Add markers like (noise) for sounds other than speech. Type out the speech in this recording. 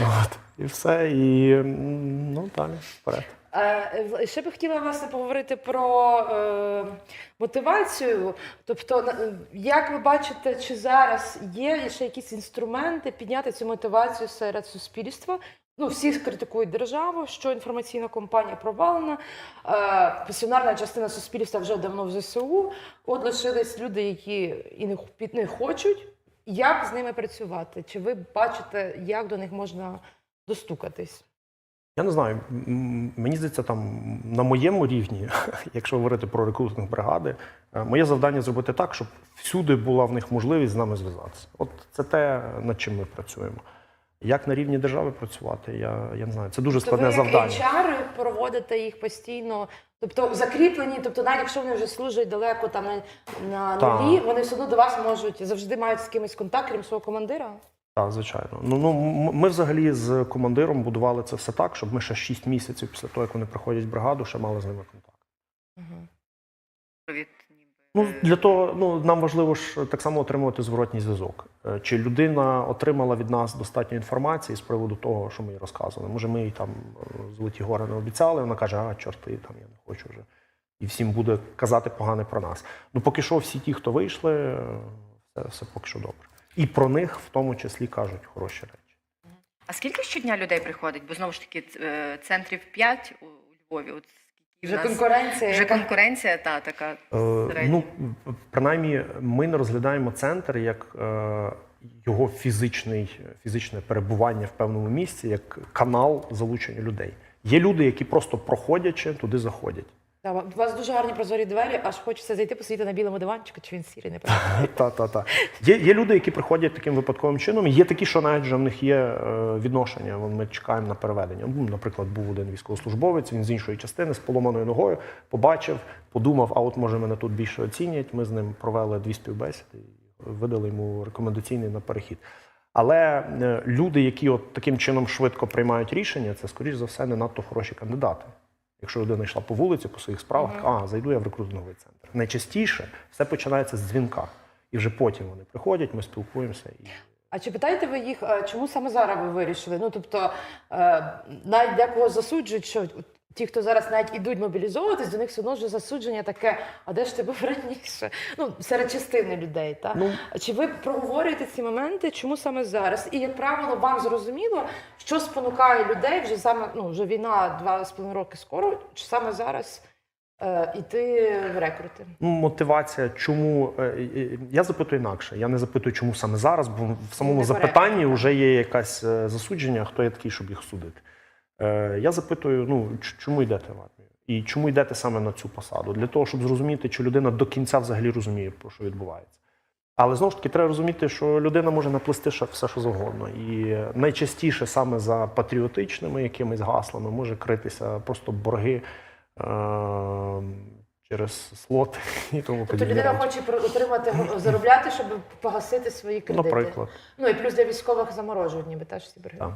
От. І все. І ну далі вперед. Е, Ще би хотіла власне поговорити про е, мотивацію. Тобто, як ви бачите, чи зараз є ще якісь інструменти підняти цю мотивацію серед суспільства? Ну, всі критикують державу, що інформаційна кампанія провалена. Е, пасіонарна частина суспільства вже давно в ЗСУ. От лишились люди, які і не, не хочуть. Як з ними працювати? Чи ви бачите, як до них можна достукатись? Я не знаю, мені здається, там на моєму рівні, (laughs) якщо говорити про рекрутинг бригади, е, моє завдання зробити так, щоб всюди була в них можливість з нами зв'язатися. От це те, над чим ми працюємо. Як на рівні держави працювати, я, я не знаю. Це дуже складне тобто ви завдання. як HR проводите їх постійно, тобто закріплені, тобто навіть якщо вони вже служать далеко там на, на нулі, вони все одно до вас можуть завжди мають з кимось контакт, крім свого командира. Так, звичайно. Ну, ну ми взагалі з командиром будували це все так, щоб ми ще 6 місяців після того, як вони приходять в бригаду, ще мали з ними контакт. Від ніби Ну для того ну нам важливо ж так само отримувати зворотній зв'язок. Е, Чи людина отримала від нас достатньо інформації з приводу того, що ми їй розказували? Може, ми їй там е, золоті гори не обіцяли. Вона каже, а чорти, там я не хочу вже. І всім буде казати погане про нас. Ну поки що, всі ті, хто вийшли, е, все, все поки що добре. І про них в тому числі кажуть хороші речі. А скільки щодня людей приходить? Бо знову ж таки центрів 5 у у Львові. От скільки Вже нас- конкуренція. вже яка- конкуренція, та така Е. Ну, принаймні, ми не розглядаємо центр як е, його фізичний, фізичне перебування в певному місці, як канал залучення людей. Є люди, які просто проходячи туди заходять. Та, у вас дуже гарні прозорі двері, аж хочеться зайти посидіти на білому диванчику, чи він сірий, не. Та, та, та. Є, є люди, які приходять таким випадковим чином. Є такі, що навіть вже в них є е, відношення. Ми чекаємо на переведення. Ну, Наприклад, був один військовослужбовець, він з іншої частини з поломаною ногою побачив, подумав, а от може мене тут більше оцінять. Ми з ним провели дві співбесіди і видали йому рекомендаційний на перехід. Але е, люди, які от таким чином швидко приймають рішення, це скоріш за все не надто хороші кандидати. Якщо людина йшла по вулиці по своїх справах, а зайду я в рекрутинговий центр. Найчастіше все починається з дзвінка, і вже потім вони приходять, ми спілкуємося. І А чи питаєте ви їх, е, чому саме зараз ви вирішили? Ну тобто е, навіть декого засуджують, що ті, хто зараз навіть ідуть мобілізовуватись, до них все одно вже засудження таке, а де ж ти був раніше? Ну, серед частини людей. Та? Ну. Чи ви проговорюєте ці моменти, чому саме зараз? І як правило, вам зрозуміло, що спонукає людей вже саме ну, вже війна два з половиною роки скоро, чи саме зараз е, іти в рекрути? ну, мотивація, чому е, е, я запитую інакше. Я не запитую, чому саме зараз, бо в самому запитанні вже є якесь е, засудження, хто я такий, щоб їх судити. Е, Я запитую, ну чому йдете в армію? І чому йдете саме на цю посаду? Для того, щоб зрозуміти, чи людина до кінця взагалі розуміє, про що відбувається. Але знову ж таки, треба розуміти, що людина може наплести все, що завгодно. І найчастіше саме за патріотичними якимись гаслами може критися просто борги е- через слот і тому Тобто людина хоче отримати заробляти, щоб погасити свої кредити. Наприклад. Ну і плюс для військових заморожують, ніби теж ці борги. Так.